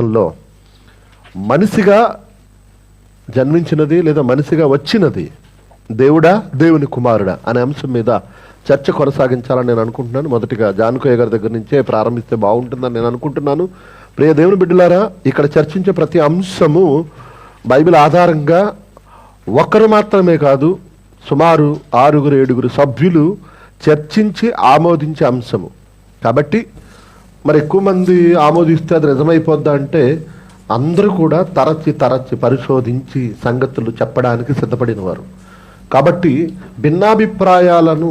లో మనిషిగా జన్మించినది లేదా మనిషిగా వచ్చినది దేవుడా దేవుని కుమారుడా అనే అంశం మీద చర్చ కొనసాగించాలని నేను అనుకుంటున్నాను. మొదటిగా జానకయ్య గారి దగ్గర నుంచే ప్రారంభిస్తే బాగుంటుందని నేను అనుకుంటున్నాను. ప్రియ దేవుని బిడ్డలారా ఇక్కడ చర్చించే ప్రతి అంశము బైబిల్ ఆధారంగా ఒక్కరు మాత్రమే కాదు సుమారు ఆరుగురు ఏడుగురు సభ్యులు చర్చించి ఆమోదించే అంశము. కాబట్టి మరి ఎక్కువ మంది ఆమోదిస్తే అది నిజమైపోద్దా అంటే అందరూ కూడా తరచి తరచి పరిశోధించి సంగతులు చెప్పడానికి సిద్ధపడిన వారు. కాబట్టి భిన్నాభిప్రాయాలను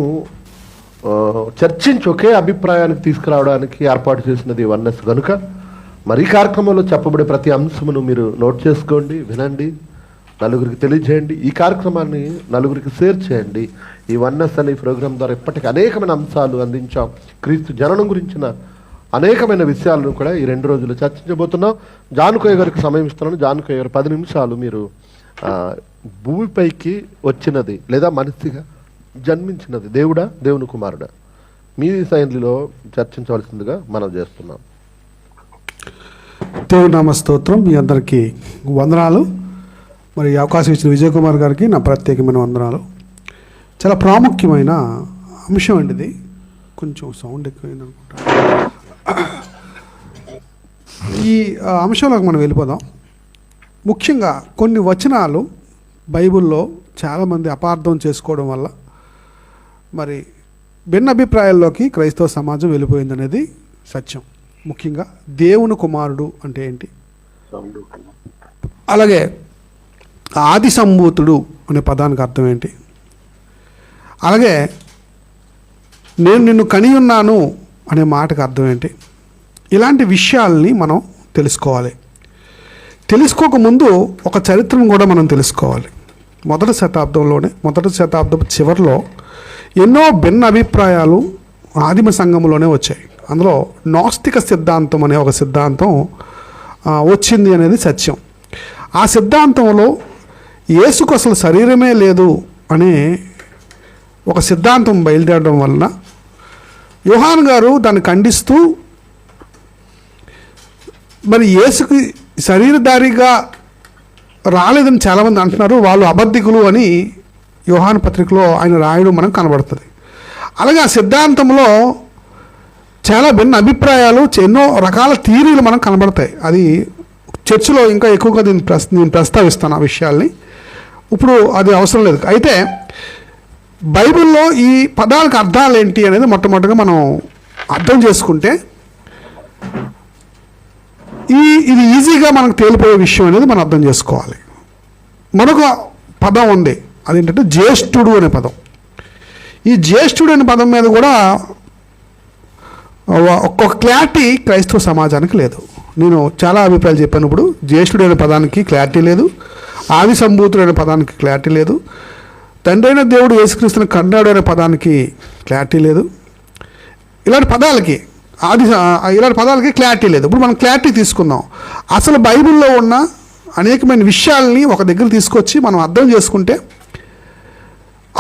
చర్చించి ఒకే అభిప్రాయానికి తీసుకురావడానికి ఏర్పాటు చేసినది వన్నెస్ కనుక మరి ఈ కార్యక్రమంలో చెప్పబడే ప్రతి అంశమును మీరు నోట్ చేసుకోండి వినండి నలుగురికి తెలియజేయండి. ఈ కార్యక్రమాన్ని నలుగురికి షేర్ చేయండి. ఈ వన్నెస్ అనే ప్రోగ్రాం ద్వారా ఇప్పటికీ అనేకమైన అంశాలు అందించాం. క్రీస్తు జననం గురించిన అనేకమైన విషయాలను కూడా ఈ రెండు రోజులు చర్చించబోతున్నాం. జానుకోయ్య గారికి సమయం ఇస్తున్నాను. జానుకోయ్య గారు పది నిమిషాలు మీరు భూమిపైకి వచ్చినది లేదా మనిషిగా జన్మించినది. దేవుడా? దేవుని కుమారుడా? మీ శైలిలో చర్చించవలసిందిగా మనం చేస్తున్నాం. దేవునామ స్తోత్రం మీ అందరికీ వందనాలు. మరి అవకాశం ఇచ్చిన విజయ్ కుమార్ గారికి నా ప్రత్యేకమైన వందనాలు. చాలా ప్రాముఖ్యమైన అంశం అండి ఇది. కొంచెం సౌండ్ ఎక్కువైంది అనుకుంటా ఈ అంశంలోకి మనం వెళ్ళిపోదాం. ముఖ్యంగా కొన్ని వచనాలు బైబిల్లో చాలామంది అపార్థం చేసుకోవడం వల్ల మరి భిన్న అభిప్రాయాల్లోకి క్రైస్తవ సమాజం వెళ్ళిపోయిందనేది సత్యం. ముఖ్యంగా దేవుని కుమారుడు అంటే ఏంటి? అలాగే ఆది సంభూతుడు అనే పదానికి అర్థం ఏంటి? అలాగే నేను నిన్ను కని ఉన్నాను అనే మాటకు అర్థం ఏంటి? ఇలాంటి విషయాల్ని మనం తెలుసుకోవాలి. తెలుసుకోకముందు ఒక చరిత్రను కూడా మనం తెలుసుకోవాలి. మొదటి శతాబ్దంలోనే మొదటి శతాబ్దం చివరిలో ఎన్నో భిన్న అభిప్రాయాలు ఆదిమ సంఘంలోనే వచ్చాయి. అందులో నాస్తిక సిద్ధాంతం అనే ఒక సిద్ధాంతం వచ్చింది అనేది సత్యం. ఆ సిద్ధాంతంలో యేసుకు అసలు శరీరమే లేదు అనే ఒక సిద్ధాంతం బయలుదేరడం వలన యుహాన్ గారు దాన్ని ఖండిస్తూ మరి యేసుకి శరీరధారిగా రాలేదని చాలామంది అంటున్నారు వాళ్ళు అబద్ధికులు అని యుహాన్ పత్రికలో ఆయన రాయడం మనకు కనబడుతుంది. అలాగే ఆ సిద్ధాంతంలో చాలా భిన్న అభిప్రాయాలు ఎన్నో రకాల థీరీలు మనకు కనబడతాయి. అది చర్చిలో ఇంకా ఎక్కువగా దీన్ని ప్రస్ నేను ప్రస్తావిస్తాను ఆ విషయాల్ని. ఇప్పుడు అది అవసరం లేదు. అయితే బైబిల్లో ఈ పదాలకు అర్థాలు ఏంటి అనేది మొట్టమొదటిగా మనం అర్థం చేసుకుంటే ఈ ఇది ఈజీగా మనకు తేలిపోయే విషయం అనేది మనం అర్థం చేసుకోవాలి. మరొక పదం ఉంది. అదేంటంటే జ్యేష్ఠుడు అనే పదం. ఈ జ్యేష్ఠుడు అనే పదం మీద కూడా ఒక్కొక్క క్లారిటీ క్రైస్తవ సమాజానికి లేదు. నేను చాలా అభిప్రాయాలు చెప్పాను ఇప్పుడు. జ్యేష్ఠుడు అనే పదానికి క్లారిటీ లేదు. ఆది సంభూతుడు అనే పదానికి క్లారిటీ లేదు. తండ్రైన దేవుడు యేసుక్రీస్తుని కన్నాడు అనే పదానికి క్లారిటీ లేదు. ఇలాంటి పదాలకి ఆది ఇలాంటి పదాలకి క్లారిటీ లేదు. ఇప్పుడు మనం క్లారిటీ తీసుకుందాం. అసలు బైబిల్లో ఉన్న అనేకమైన విషయాల్ని ఒక దగ్గర తీసుకొచ్చి మనం అర్థం చేసుకుంటే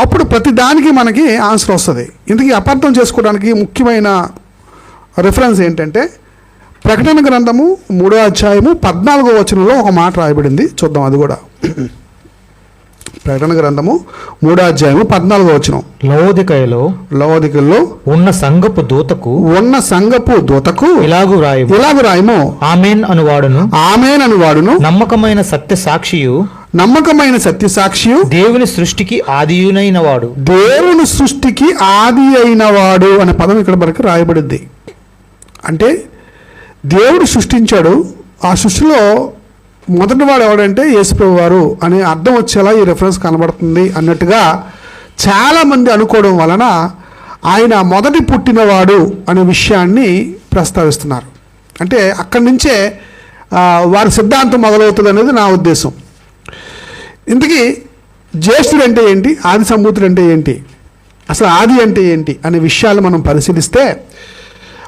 అప్పుడు ప్రతి దానికి మనకి ఆన్సర్ వస్తుంది. ఇందుకే అపార్థం చేసుకోవడానికి ముఖ్యమైన రిఫరెన్స్ ఏంటంటే ప్రకటన గ్రంథము మూడో అధ్యాయము పద్నాలుగో వచనంలో ఒక మాట రాయబడింది. చూద్దాం అది కూడా. ప్రకటన గ్రంథము మూడో అధ్యాయము పద్నాలుగో వచనం. లవోదికయలో లవోదికల్లో ఉన్న సంగపు దూతకు ఉన్న సంగపు దూతకు ఇలాగు రాయవు ఇలాగ రాయము ఆమెన్ అనువాడును. ఆమెనని వాడును నమ్మకమైన సత్య సాక్షియు. నమ్మకమైన సత్యసాక్షియు దేవుని సృష్టికి ఆదియునైన వాడు దేవుని సృష్టికి ఆది అయిన వాడు అనే పదం ఇక్కడ మనకి రాయబడింది. అంటే దేవుడు సృష్టించాడు. ఆ సృష్టిలో మొదటివాడు ఎవడంటే యేసుప్రభు వారు అనే అర్థం వచ్చేలా ఈ రెఫరెన్స్ కనబడుతుంది అన్నట్టుగా చాలామంది అనుకోవడం వలన ఆయన మొదటి పుట్టినవాడు అనే విషయాన్ని ప్రస్తావిస్తున్నారు. అంటే అక్కడి నుంచే వారి సిద్ధాంతం మొదలవుతుంది అనేది నా ఉద్దేశం. ఇంతకీ జ్యేష్ఠుడు అంటే ఏంటి? ఆది సంభూతుడు అంటే ఏంటి? అసలు ఆది అంటే ఏంటి? అనే విషయాలు మనం పరిశీలిస్తే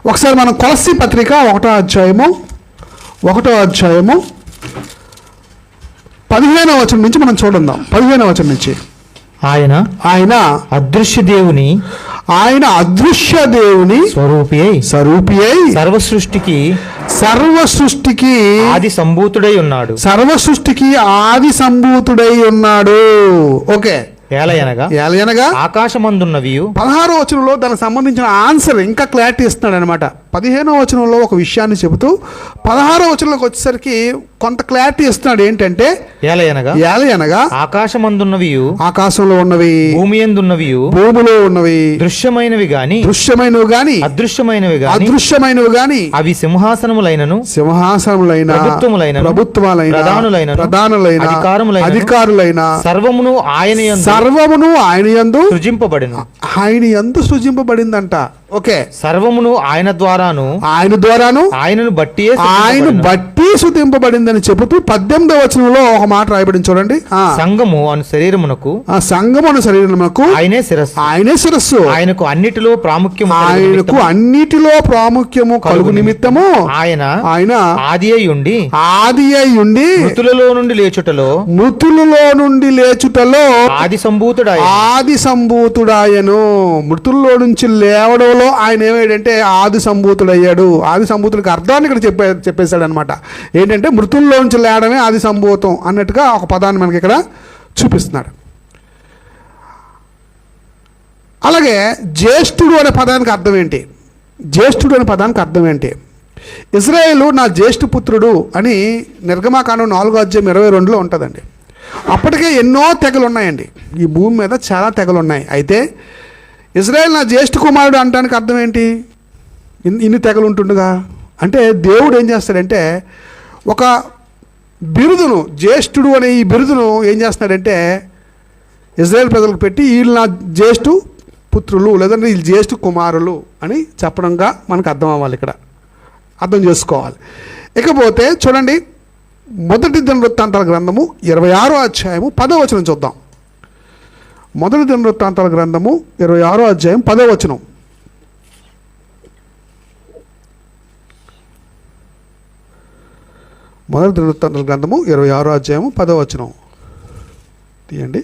ఒకసారి మనం కొలసి పత్రిక ఒకటో అధ్యాయము ఒకటో అధ్యాయము పదిహేనవ వచనం నుంచి మనం చూడందాం. పదిహేనవ వచనం నుంచి. ఆయన ఆయన అదృశ్య దేవుని ఆయన అదృశ్య దేవుని స్వరూపి అయి స్వరూపి అయి సర్వ సృష్టికి సర్వ సృష్టికి ఆది సంభూతుడై ఉన్నాడు. సర్వ సృష్టికి ఆది సంభూతుడై ఉన్నాడు. ఓకే. ఏలయనగా ఎలాగనగా ఆకాశమందున్నవియు పదహారో వచనంలో దానికి సంబంధించిన ఆన్సర్ ఇంకా క్లారిటీ ఇస్తున్నాడు అనమాట పదిహేనో వచనంలో ఒక విషయాన్ని చెబుతూ పదహారో వచనంలోకి వచ్చేసరికి కొంత క్లారిటీ ఇస్తున్నాడు ఏంటంటే ఏలయనగా ఆకాశమందున్నవియు ఆకాశంలో ఉన్నవి భూమి ఎందున్నవియు భూమిలో ఉన్నవి దృశ్యమైనవి గాని దృశ్యమైనవి గాని అదృశ్యమైనవి గాని అదృశ్యమైనవి గాని అవి సింహాసనములైనను సింహాసనములైన ప్రభుత్వములైనను, ప్రభుత్వాలైన ప్రధానులైనను, ప్రధానులైన అధికారములైనను, అధికారులైన సర్వమును ఆయన సర్వమును ఆయన యందు సృజింపబడిను. ఆయన యందు సృజింపబడిందంట. ఓకే. సర్వమును ఆయన ద్వారాను ఆయన ద్వారాను ఆయనను బట్టి ఆయన బట్టి శుతింపబడిందని చెబుతూ పద్దెనిమిదవ వచనంలో ఒక మాట రాయబడింది చూడండి. ఆ. సంఘము అను శరీరమునకు ఆ సంగమున శరీరమునకు ఆయనే శిరస్సు. ఆయనే శిరస్సు. ఆయనకు అన్నిటిలో ప్రాముఖ్యము కలుగు ఆయనకు నిమిత్తము. అన్నిటిలో ప్రాముఖ్యము కలుగు నిమిత్తము ఆయన ఆయన ఆది అయి ఉండి ఆది అయి ఉండి మృతులలో నుండి లేచుటలో మృతులలో నుండి లేచుటలో ఆది సంభూతుడాయ ఆది సంభూతుడాయను మృతుల్లో నుంచి లేవడంలో ఆయన ఏమయ్యాడంటే ఆది సంభూతుడయ్యాడు. ఆది సంభూతుడికి అర్థాన్ని ఇక్కడ చెప్పే చెప్పేశాడు అనమాట ఏంటంటే మృతుల్లోంచి లేడమే ఆది సంభూతం అన్నట్టుగా ఒక పదాన్ని మనకి ఇక్కడ చూపిస్తున్నాడు. అలాగే జ్యేష్ఠుడు అనే పదానికి అర్థం ఏంటి? జ్యేష్ఠుడు అనే పదానికి అర్థం ఏంటి? ఇజ్రాయేలు నా జ్యేష్ఠ పుత్రుడు అని నిర్గమాకాండం నాలుగో అధ్యాయం ఇరవై రెండులో ఉంటుందండి. అప్పటికే ఎన్నో తెగలు ఉన్నాయండి ఈ భూమి మీద చాలా తెగలు ఉన్నాయి అయితే ఇజ్రాయేల్ నా జ్యేష్ఠ కుమారుడు అనడానికి అర్థం ఏంటి? ఇన్ని తెగలు ఉంటుండగా? అంటే దేవుడు ఏం చేస్తాడంటే ఒక బిరుదును జ్యేష్ఠుడు అనే ఈ బిరుదును ఏం చేస్తున్నాడంటే ఇజ్రాయెల్ ప్రజలకు పెట్టి వీళ్ళు నా జ్యేష్ఠు పుత్రులు లేదంటే వీళ్ళు జ్యేష్ఠు కుమారులు అని చెప్పడంగా మనకు అర్థం అవ్వాలి ఇక్కడ. అర్థం చేసుకోవాలి. ఇకపోతే చూడండి మొదటి దినవృత్తాంతాల గ్రంథము ఇరవై ఆరో అధ్యాయము పదో వచనం చూద్దాం. మొదటి దినవృత్తాంతాల గ్రంథము ఇరవై ఆరో అధ్యాయం పదో వచనం. మొదటి దినవృత్తాంతాల గ్రంథము ఇరవై ఆరో అధ్యాయము పదో వచనం. తీయండి.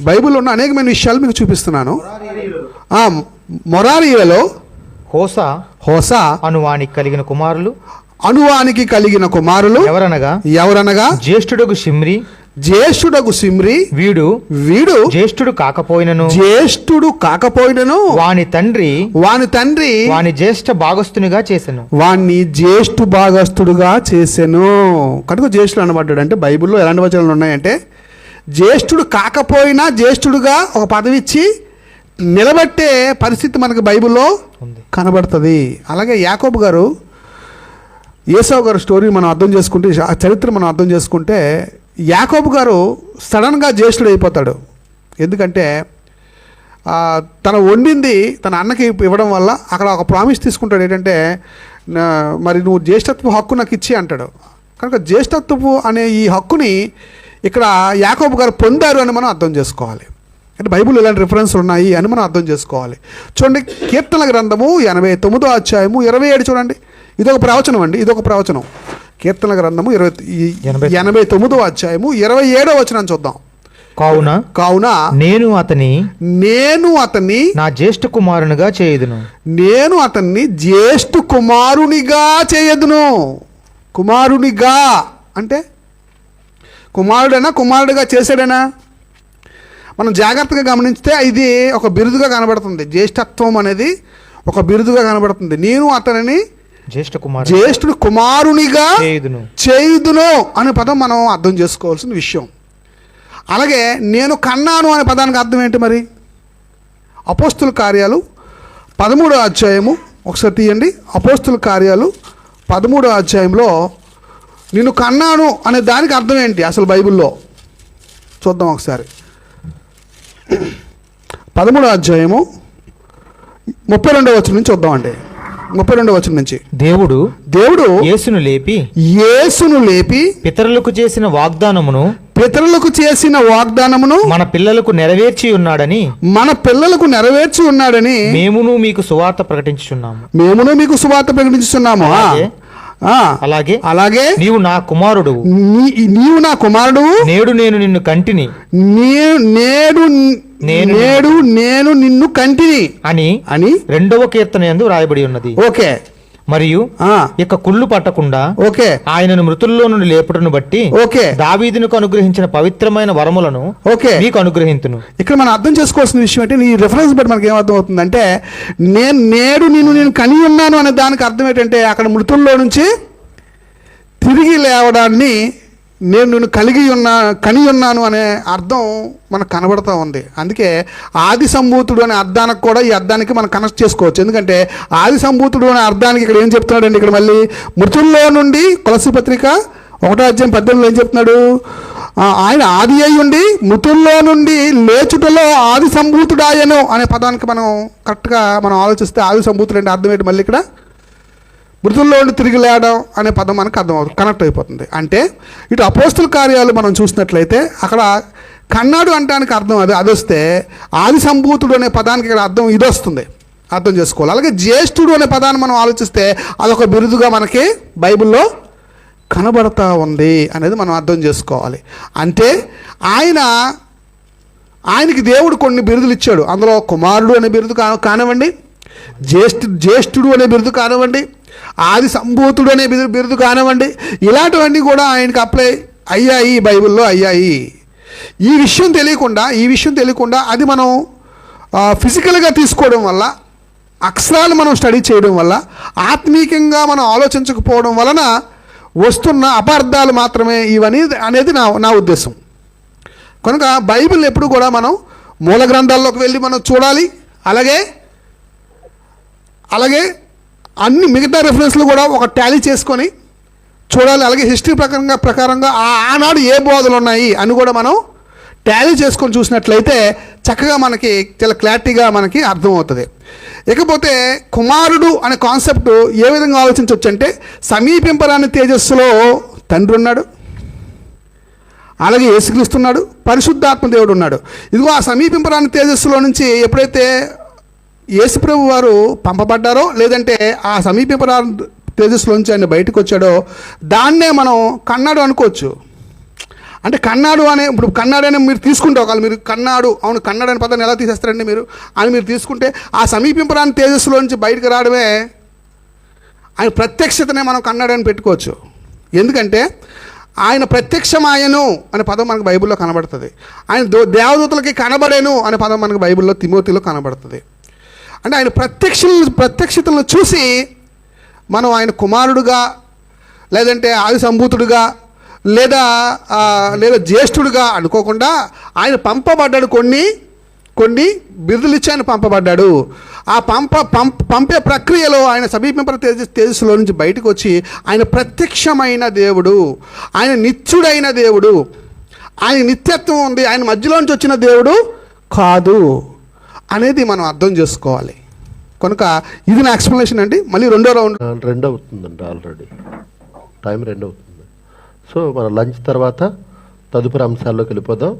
బైబిల్లో ఉన్న అనేకమైన విషయాలు మీకు చూపిస్తున్నాను. ఆ, మొరారీలలో హోసా హోసా అను వానికి కలిగిన కుమారులు. అనువానికి కలిగిన కుమారులు ఎవరనగా? ఎవరనగా? జ్యేష్ఠుడకు షిమ్రి. జ్యేష్ఠుడకు సిమ్రి వీడు వీడు జ్యేష్ఠుడు కాకపోయినను. జ్యేష్ఠుడు కాకపోయినను. వాని తండ్రి వాని తండ్రి వాని జ్యేష్ఠ భాగస్థునిగా చేసెను. వాణ్ణి జ్యేష్ఠు భాగస్థుడుగా చేసెను. కనుక జ్యేష్ఠుడు అనబడ్డాడు అంటే బైబిల్లో ఎలాంటి వచనాలు ఉన్నాయంటే జ్యేష్ఠుడు కాకపోయినా జ్యేష్ఠుడుగా ఒక పదవి ఇచ్చి నిలబెట్టే పరిస్థితి మనకు బైబిల్లో కనబడుతుంది. అలాగే యాకోబు గారు ఏసావు గారు స్టోరీ మనం అర్థం చేసుకుంటే ఆ చరిత్ర మనం అర్థం చేసుకుంటే యాకోబు గారు సడన్గా జ్యేష్ఠుడు అయిపోతాడు. ఎందుకంటే తన వండింది తన అన్నకి ఇవ్వడం వల్ల అక్కడ ఒక ప్రామిస్ తీసుకుంటాడు ఏంటంటే మరి నువ్వు జ్యేష్ఠత్వ హక్కు నాకు ఇచ్చి అంటాడు. కనుక జ్యేష్ఠత్వపు అనే ఈ హక్కుని ఇక్కడ యాకోబు గారు పొందారు అని మనం అర్థం చేసుకోవాలి. అంటే బైబుల్ ఇలాంటి రిఫరెన్స్లు ఉన్నాయి అని మనం అర్థం చేసుకోవాలి. చూడండి కీర్తన గ్రంథము ఎనభై తొమ్మిదో అధ్యాయము ఇరవై ఏడు చూడండి. ఇదొక ప్రవచనం అండి ఇదొక ప్రవచనం. కీర్తన గ్రంథము ఇరవై ఎనభై తొమ్మిదో. అధ్యాయము ఇరవై ఏడో వచనం చూద్దాం. కావున కావున నేను అతని నేను అతన్ని నా జ్యేష్ఠ కుమారునిగా చేయుదును. నేను అతన్ని జ్యేష్ఠ కుమారునిగా చేయదును. కుమారునిగా అంటే కుమారుడైనా? కుమారుడిగా చేశాడేనా మనం జాగ్రత్తగా గమనిస్తే ఇది ఒక బిరుదుగా కనబడుతుంది. జ్యేష్ఠత్వం అనేది ఒక బిరుదుగా కనబడుతుంది. నేను అతనిని జ్యేష్ఠ కుమారు జ్యేష్ఠుడు కుమారునిగా చేయుదును. చేయుదును అనే పదం మనం అర్థం చేసుకోవాల్సిన విషయం. అలాగే నేను కన్నాను అనే పదానికి అర్థం ఏంటి మరి? అపోస్తుల కార్యాలు పదమూడో అధ్యాయము ఒకసారి తీయండి. అపోస్తుల కార్యాలు పదమూడో అధ్యాయంలో నిన్ను కన్నాను అనే దానికి అర్థం ఏంటి అసలు బైబిల్లో? చూద్దాం ఒకసారి. పదమూడో అధ్యాయము ముప్పై రెండో వచనం నుంచి చూద్దామండి. ముప్పై రెండో వచనం నుంచి. దేవుడు దేవుడు యేసును లేపి యేసును లేపి పితరులకు చేసిన వాగ్దానమును పితరులకు చేసిన వాగ్దానమును మన పిల్లలకు నెరవేర్చి ఉన్నాడని మన పిల్లలకు నెరవేర్చి ఉన్నాడని మేమును మీకు సువార్త ప్రకటించుచున్నాము. మేమును మీకు సువార్త ప్రకటిస్తున్నాము ఆ, అలాగే. ఆ, అలాగే అలాగే నీవు నా కుమారుడు నీవు నా కుమారుడు నేడు నేను నిన్ను కంటిని. నేడు నేను నేడు నేను నిన్ను కంటిని అని అని రెండవ కీర్తన యందు రాయబడి ఉన్నది. ఓకే. మరియు ఆ, ఇక కుళ్ళు పట్టకుండా ఓకే. ఆయనను మృతుల్లో నుండి లేపుటను బట్టి ఓకే. దావీదునికి అనుగ్రహించిన పవిత్రమైన వరములను ఓకే. మీకు అనుగ్రహింతును. ఇక్కడ మనం అర్థం చేసుకోవాల్సిన విషయం అంటే ఈ రిఫరెన్స్ బట్టి మనకి ఏమర్థం అవుతుందంటే నేను నేడు నిన్ను నేను కని ఉన్నాను అనే దానికి అర్థం ఏంటంటే అక్కడ మృతుల్లో నుంచి తిరిగి లేవడాన్ని నేను నిన్ను కలిగి ఉన్నా కని ఉన్నాను అనే అర్థం మనకు కనబడుతూ ఉంది. అందుకే ఆది సంభూతుడు అనే అర్థానికి కూడా ఈ అర్థానికి మనం కనెక్ట్ చేసుకోవచ్చు. ఎందుకంటే ఆది సంభూతుడు అనే అర్థానికి ఇక్కడ ఏం చెప్తున్నాడండి? ఇక్కడ మళ్ళీ మృతుల్లో నుండి తులసి పత్రిక ఒకటో అధ్యాయం పద్దెనిమిది ఏం చెప్తున్నాడు? ఆయన ఆది అయి ఉండి మృతుల్లో నుండి లేచుటలో ఆది సంభూతుడాయను అనే పదానికి మనం కరెక్ట్గా మనం ఆలోచిస్తే ఆది సంభూతుడు అంటే అర్థం ఏంటి మళ్ళీ ఇక్కడ? మృతుల్లో నుండి తిరిగి లేవడం అనే పదం మనకు అర్థమవుతుంది కనెక్ట్ అయిపోతుంది. అంటే ఇటు అపోస్తుల కార్యాలు మనం చూసినట్లయితే అక్కడ కన్నాడు అంటానికి అర్థం అది అది వస్తే ఆది సంభూతుడు అనే పదానికి ఇక్కడ అర్థం ఇది వస్తుంది. అర్థం చేసుకోవాలి. అలాగే జ్యేష్ఠుడు అనే పదాన్ని మనం ఆలోచిస్తే అదొక బిరుదుగా మనకి బైబిల్లో కనబడతా ఉంది అనేది మనం అర్థం చేసుకోవాలి. అంటే ఆయన ఆయనకి దేవుడు కొన్ని బిరుదులు ఇచ్చాడు. అందులో కుమారుడు అనే బిరుదు కానివ్వండి జ్యేష్ఠ జ్యేష్ఠుడు అనే బిరుదు కానివ్వండి ఆది సంభూతుడు అనే బిరుదు బిరుదు కానివ్వండి ఇలాంటివన్నీ కూడా ఆయనకి అప్లై అయ్యాయి బైబిల్లో అయ్యాయి. ఈ విషయం తెలియకుండా ఈ విషయం తెలియకుండా అది మనం ఫిజికల్గా తీసుకోవడం వల్ల అక్షరాలు మనం స్టడీ చేయడం వల్ల ఆత్మీయంగా మనం ఆలోచించకపోవడం వలన వస్తున్న అపార్థాలు మాత్రమే ఇవని అనేది నా నా ఉద్దేశం. కనుక బైబిల్ ఎప్పుడు కూడా మనం మూల గ్రంథాల్లోకి వెళ్ళి మనం చూడాలి. అలాగే అలాగే అన్ని మిగతా రెఫరెన్స్లు కూడా ఒక టాలీ చేసుకొని చూడాలి. అలాగే హిస్టరీ ప్రకారంగా ప్రకారంగా ఆ ఆనాడు ఏ బోధలు ఉన్నాయి అని కూడా మనం టాలీ చేసుకొని చూసినట్లయితే చక్కగా మనకి చాలా క్లారిటీగా మనకి అర్థమవుతుంది. ఇకపోతే కుమారుడు అనే కాన్సెప్ట్ ఏ విధంగా ఆలోచించవచ్చు అంటే సమీపింపరాని తేజస్సులో తండ్రి ఉన్నాడు. అలాగే యేసుక్రీస్తున్నాడు పరిశుద్ధాత్మ దేవుడు ఉన్నాడు. ఇదిగో ఆ సమీపింపరాని తేజస్సులో నుంచి ఎప్పుడైతే యేసుప్రభు వారు పంపబడ్డారో లేదంటే ఆ సమీపింపరాని తేజస్సులో నుంచి ఆయన బయటకు వచ్చాడో దాన్నే మనం కన్నాడు అనుకోవచ్చు. అంటే కన్నాడు అనే ఇప్పుడు కన్నాడు అనే మీరు తీసుకుంటే ఒకవేళ మీరు కన్నాడు అవును కన్నాడు అనే పదాన్ని ఎలా తీసేస్తారండి మీరు? అని మీరు తీసుకుంటే ఆ సమీపింపరాని తేజస్సులో నుంచి బయటకు రావడమే ఆయన ప్రత్యక్షతనే మనం కన్నాడు అని పెట్టుకోవచ్చు. ఎందుకంటే ఆయన ప్రత్యక్షమాయను అనే పదం మనకు బైబిల్లో కనబడుతుంది. ఆయన దో- దేవదూతలకి కనబడేను అనే పదం మనకు బైబిల్లో తిమోతిలో కనబడుతుంది. అంటే ఆయన ప్రత్యక్ష ప్రత్యక్షతలను చూసి మనం ఆయన కుమారుడుగా లేదంటే ఆది సంభూతుడుగా లేదా లేదా జ్యేష్ఠుడుగా అనుకోకుండా ఆయన పంపబడ్డాడు కొన్ని కొన్ని బిరుదులు ఇచ్చి ఆయన పంపబడ్డాడు. ఆ పంప పంప పంపే ప్రక్రియలో ఆయన సమీపింప తేజ తేజస్సులో నుంచి బయటకు వచ్చి ఆయన ప్రత్యక్షమైన దేవుడు ఆయన నిత్యుడైన దేవుడు ఆయన నిత్యత్వం ఉంది ఆయన మధ్యలో నుంచి వచ్చిన దేవుడు కాదు. అనేది మనం అర్థం చేసుకోవాలి. కనుక ఇది నా ఎక్స్ప్లెనేషన్ అండి. మళ్ళీ రెండో రౌండ్ రెండు అవుతుందండి ఆల్రెడీ టైం రెండు అవుతుంది సో మన లంచ్ తర్వాత తదుపరి అంశాల్లోకి వెళ్ళిపోదాం.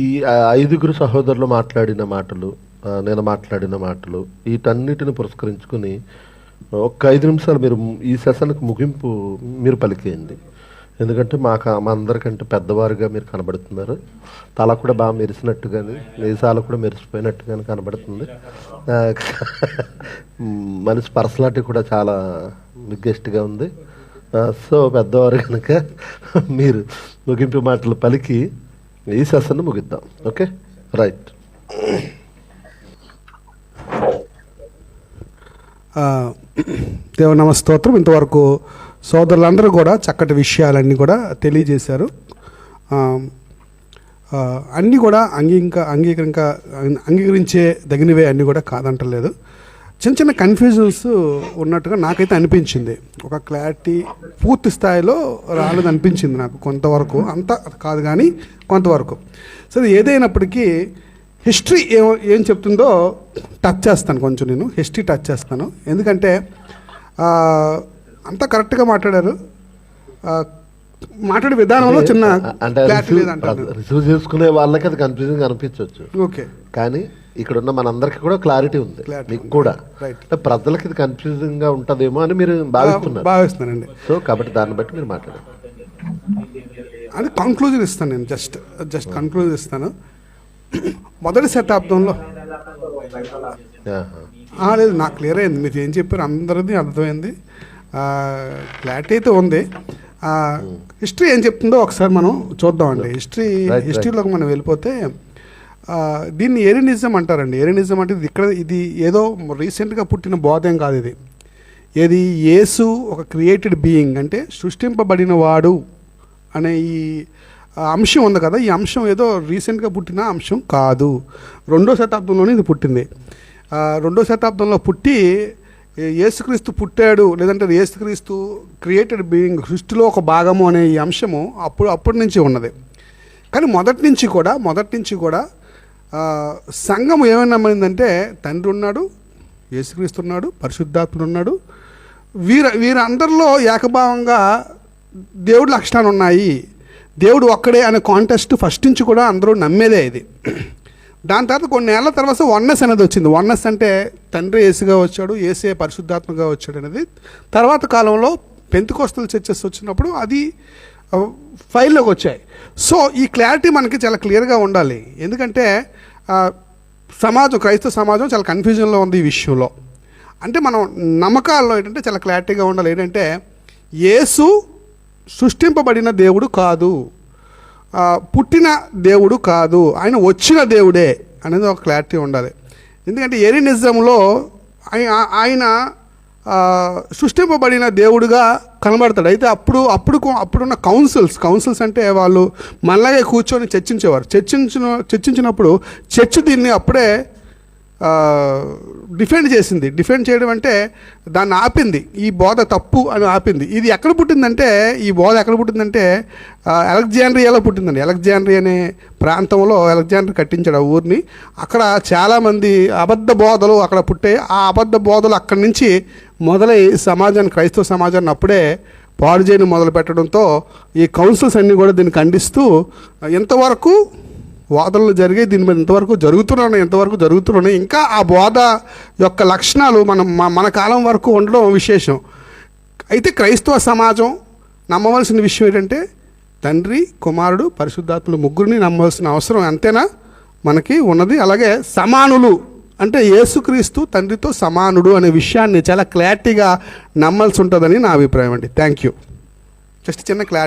ఈ ఐదుగురు సహోదరులు మాట్లాడిన మాటలు నేను మాట్లాడిన మాటలు వీటన్నిటిని పురస్కరించుకుని ఒక్క ఐదు నిమిషాలు మీరు ఈ సెషన్కి ముగింపు మీరు పలికేయండి. ఎందుకంటే మాకు మా అందరికంటే పెద్దవారుగా మీరు కనబడుతున్నారు. తల కూడా బాగా మెరిసినట్టుగాని మీసాలు కూడా మెరిసిపోయినట్టుగాని కనబడుతుంది. మనిషి పర్సనాలిటీ కూడా చాలా బిగ్గెస్ట్గా ఉంది. సో పెద్దవారు కనుక మీరు ముగింపు మాటలు పలికి ఈ సెషన్ ముగిద్దాం. ఓకే? రైట్. దేవ నమస్తోత్రం ఇంతవరకు సోదరులందరూ కూడా చక్కటి విషయాలన్నీ కూడా తెలియజేశారు. అన్నీ కూడా అంగీక అంగీకరింక అంగీకరించే దగినవే అన్నీ కూడా కాదంటలేదు. చిన్న చిన్న కన్ఫ్యూజన్స్ ఉన్నట్టుగా నాకైతే అనిపించింది. ఒక క్లారిటీ పూర్తి స్థాయిలో రాలేదు అనిపించింది నాకు కొంతవరకు. అంత కాదు కానీ కొంతవరకు. సరే ఏదైనప్పటికీ హిస్టరీ ఏం ఏం చెప్తుందో టచ్ చేస్తాను కొంచెం నేను. హిస్టరీ టచ్ చేస్తాను. ఎందుకంటే అంతా కరెక్ట్గా మాట్లాడారు. మాట్లాడే విధానంలో చిన్న రిసీవ్ చేసుకునే వాళ్ళకి అది కన్ఫ్యూజింగ్ అనిపించవచ్చు ఓకే. కానీ ఇక్కడ ఉన్న మనందరికి కూడా క్లారిటీ ఉంది. మీకు. కూడా. ప్రజలకి ఇది కన్ఫ్యూజింగ్గా ఉంటదేమో అని మీరు భావిస్తున్నారు. భావిస్తున్నానండి. సో కాబట్టి దాన్ని బట్టి మీరు మాట్లాడండి. అది కంక్లూజన్ ఇస్తాను నేను. జస్ట్ జస్ట్ కంక్లూజన్ ఇస్తాను. మొదటి శతాబ్దంలో లేదు నాకు క్లియర్ అయింది. మీరు ఏం చెప్పారు అందరిది అర్థమైంది. క్లారిటీ అయితే ఉంది. హిస్టరీ ఏం చెప్తుందో ఒకసారి మనం చూద్దామండి. హిస్టరీ. హిస్టరీలోకి మనం వెళ్ళిపోతే దీన్ని ఎరినిజం అంటారండి. ఎరినిజం అంటే ఇది ఇక్కడ ఇది ఏదో రీసెంట్గా పుట్టిన బోధ కాదు ఇది. ఏది యేసు ఒక క్రియేటెడ్ బీయింగ్ అంటే సృష్టింపబడిన వాడు అనే ఈ అంశం ఉంది కదా. ఈ అంశం ఏదో రీసెంట్గా పుట్టిన అంశం కాదు. రెండో శతాబ్దంలోనే ఇది పుట్టింది. రెండో శతాబ్దంలో పుట్టి ఏసుక్రీస్తు యేసుక్రీస్తు పుట్టాడు లేదంటే యేసుక్రీస్తు క్రియేటెడ్ బీయింగ్ సృష్టిలో ఒక భాగము అనే ఈ అంశము అప్పుడు అప్పటి నుంచి ఉన్నది. కానీ మొదటి నుంచి కూడా మొదటి నుంచి కూడా సంఘం ఏమైనా తండ్రి ఉన్నాడు యేసుక్రీస్తు ఉన్నాడు పరిశుద్ధాత్ముడు ఉన్నాడు. వీర వీరందరిలో ఏకభావంగా దేవుడి లక్షణాలు ఉన్నాయి. దేవుడు ఒక్కడే అనే కాంటెస్ట్ ఫస్ట్ నుంచి కూడా అందరూ నమ్మేదే ఇది. దాని తర్వాత కొన్ని నెలల తర్వాత వన్నెస్ అనేది వచ్చింది. వన్నెస్ అంటే తండ్రి ఏసుగా వచ్చాడు ఏసే పరిశుద్ధాత్మగా వచ్చాడు అనేది. తర్వాత కాలంలో పెంతుకోస్తల చర్చెస్ వచ్చినప్పుడు అది ఫైల్లోకి వచ్చాయి. సో ఈ క్లారిటీ మనకి చాలా క్లియర్గా ఉండాలి. ఎందుకంటే సమాజం క్రైస్తవ సమాజం చాలా కన్ఫ్యూజన్లో ఉంది ఈ విషయంలో. అంటే మనం నమ్మకాల్లో ఏంటంటే చాలా క్లారిటీగా ఉండాలి. ఏంటంటే యేసు సృష్టింపబడిన దేవుడు కాదు. పుట్టిన దేవుడు కాదు ఆయన వచ్చిన దేవుడే అనేది ఒక క్లారిటీ ఉండాలి. ఎందుకంటే ఎరినిజంలో ఆయన సృష్టింపబడిన దేవుడుగా కనబడతాడు. అయితే అప్పుడు అప్పుడు అప్పుడున్న కౌన్సిల్స్ కౌన్సిల్స్ అంటే వాళ్ళు మనలాగే కూర్చొని చర్చించేవారు. చర్చించిన చర్చించినప్పుడు చర్చ్ దీన్ని అప్పుడే డిఫెండ్ చేసింది. డిఫెండ్ చేయడం అంటే దాన్ని ఆపింది. ఈ బోధ తప్పు అని ఆపింది. ఇది ఎక్కడ పుట్టిందంటే ఈ బోధ ఎక్కడ పుట్టిందంటే అలెగ్జాండ్రియాలో పుట్టిందండి. అలెగ్జాండ్రియా అనే ప్రాంతంలో అలెగ్జాండర్ కట్టించాడు ఆ ఊరిని. అక్కడ చాలామంది అబద్ధ బోధలు అక్కడ పుట్టాయి. ఆ అబద్ధ బోధలు అక్కడి నుంచి మొదలై సమాజాన్ని క్రైస్తవ సమాజాన్ని అప్పుడే పాడు చేయడం మొదలు పెట్టడంతో ఈ కౌన్సిల్స్ అన్నీ కూడా దీన్ని ఖండిస్తూ ఎంతవరకు వాదనలు జరిగే దీని మీద ఇంతవరకు జరుగుతున్నాయి ఎంతవరకు జరుగుతున్నాయి ఇంకా ఆ బోధ యొక్క లక్షణాలు మనం మన కాలం వరకు ఉండడం విశేషం. అయితే క్రైస్తవ సమాజం నమ్మవలసిన విషయం ఏంటంటే తండ్రి కుమారుడు పరిశుద్ధాత్మలు ముగ్గురిని నమ్మవలసిన అవసరం అంతేనా? మనకి ఉన్నది. అలాగే సమానులు అంటే యేసుక్రీస్తు తండ్రితో సమానుడు అనే విషయాన్ని చాలా క్లారిటీగా నమ్మాల్సి ఉంటుందని నా అభిప్రాయం అండి. Thank you. జస్ట్ చిన్న క్లారిటీ.